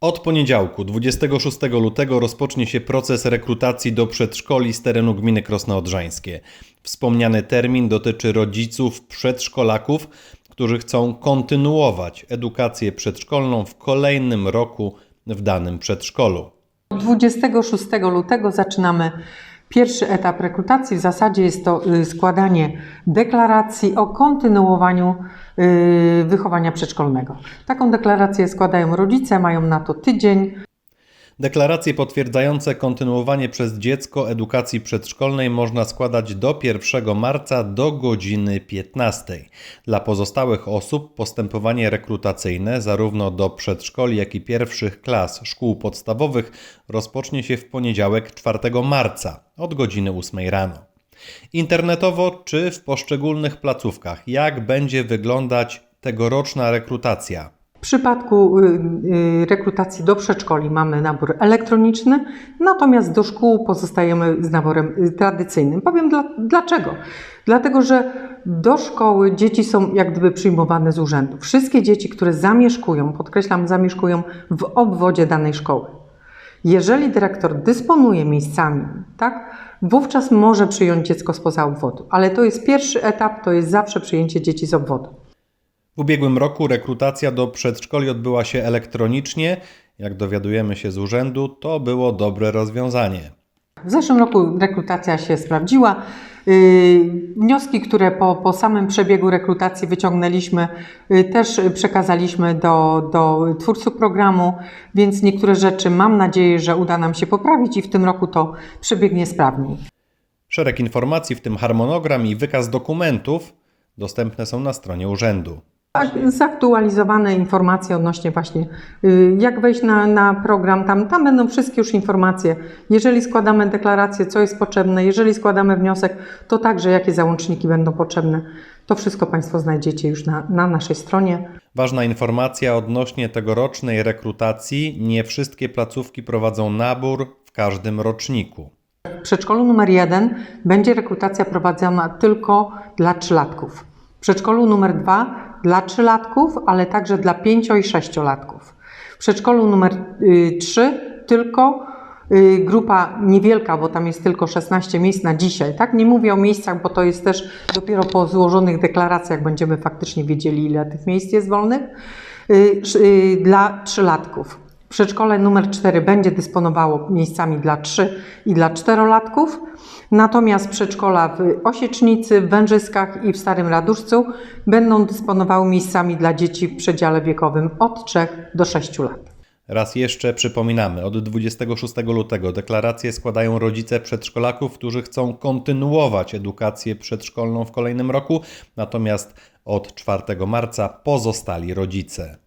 Od poniedziałku, 26 lutego, rozpocznie się proces rekrutacji do przedszkoli z terenu gminy Krosno Odrzańskie. Wspomniany termin dotyczy rodziców przedszkolaków, którzy chcą kontynuować edukację przedszkolną w kolejnym roku w danym przedszkolu. 26 lutego zaczynamy pierwszy etap rekrutacji. W zasadzie jest to y, składanie deklaracji o kontynuowaniu y, wychowania przedszkolnego. Taką deklarację składają rodzice, mają na to tydzień. Deklaracje potwierdzające kontynuowanie przez dziecko edukacji przedszkolnej można składać do 1 marca do godziny 15. Dla pozostałych osób postępowanie rekrutacyjne zarówno do przedszkoli, jak i pierwszych klas szkół podstawowych rozpocznie się w poniedziałek 4 marca od godziny 8 rano. Internetowo czy w poszczególnych placówkach, jak będzie wyglądać tegoroczna rekrutacja? W przypadku y, y, rekrutacji do przedszkoli mamy nabór elektroniczny, natomiast do szkół pozostajemy z naborem y, tradycyjnym. Powiem dla, dlaczego. Dlatego, że do szkoły dzieci są jak gdyby przyjmowane z urzędu. Wszystkie dzieci, które zamieszkują, podkreślam, zamieszkują w obwodzie danej szkoły. Jeżeli dyrektor dysponuje miejscami, tak, wówczas może przyjąć dziecko spoza obwodu, ale to jest pierwszy etap, to jest zawsze przyjęcie dzieci z obwodu. W ubiegłym roku rekrutacja do przedszkoli odbyła się elektronicznie. Jak dowiadujemy się z urzędu, to było dobre rozwiązanie. W zeszłym roku rekrutacja się sprawdziła. Yy, Wnioski, które po, po samym przebiegu rekrutacji wyciągnęliśmy, yy, też przekazaliśmy do, do twórców programu, więc niektóre rzeczy mam nadzieję, że uda nam się poprawić i w tym roku to przebiegnie sprawniej. Szereg informacji, w tym harmonogram i wykaz dokumentów, dostępne są na stronie urzędu. Tak, zaktualizowane informacje odnośnie właśnie y, jak wejść na, na program, tam, tam będą wszystkie już informacje. Jeżeli składamy deklarację, co jest potrzebne, jeżeli składamy wniosek, to także jakie załączniki będą potrzebne. To wszystko Państwo znajdziecie już na, na naszej stronie. Ważna informacja odnośnie tegorocznej rekrutacji: nie wszystkie placówki prowadzą nabór w każdym roczniku. W przedszkolu numer jeden będzie rekrutacja prowadzona tylko dla trzylatków. W przedszkolu numer dwa dla trzylatków, ale także dla pięcio i sześciolatków. W przedszkolu numer y, trzy tylko y, grupa niewielka, bo tam jest tylko 16 miejsc na dzisiaj. Tak? Nie mówię o miejscach, bo to jest też dopiero po złożonych deklaracjach będziemy faktycznie wiedzieli, ile tych miejsc jest wolnych. Y, y, Dla trzylatków. Przedszkole numer 4 będzie dysponowało miejscami dla 3 i dla 4-latków, natomiast przedszkola w Osiecznicy, w Wężyskach i w Starym Raduszcu będą dysponowały miejscami dla dzieci w przedziale wiekowym od 3 do 6 lat. Raz jeszcze przypominamy, od 26 lutego deklaracje składają rodzice przedszkolaków, którzy chcą kontynuować edukację przedszkolną w kolejnym roku, natomiast od 4 marca pozostali rodzice.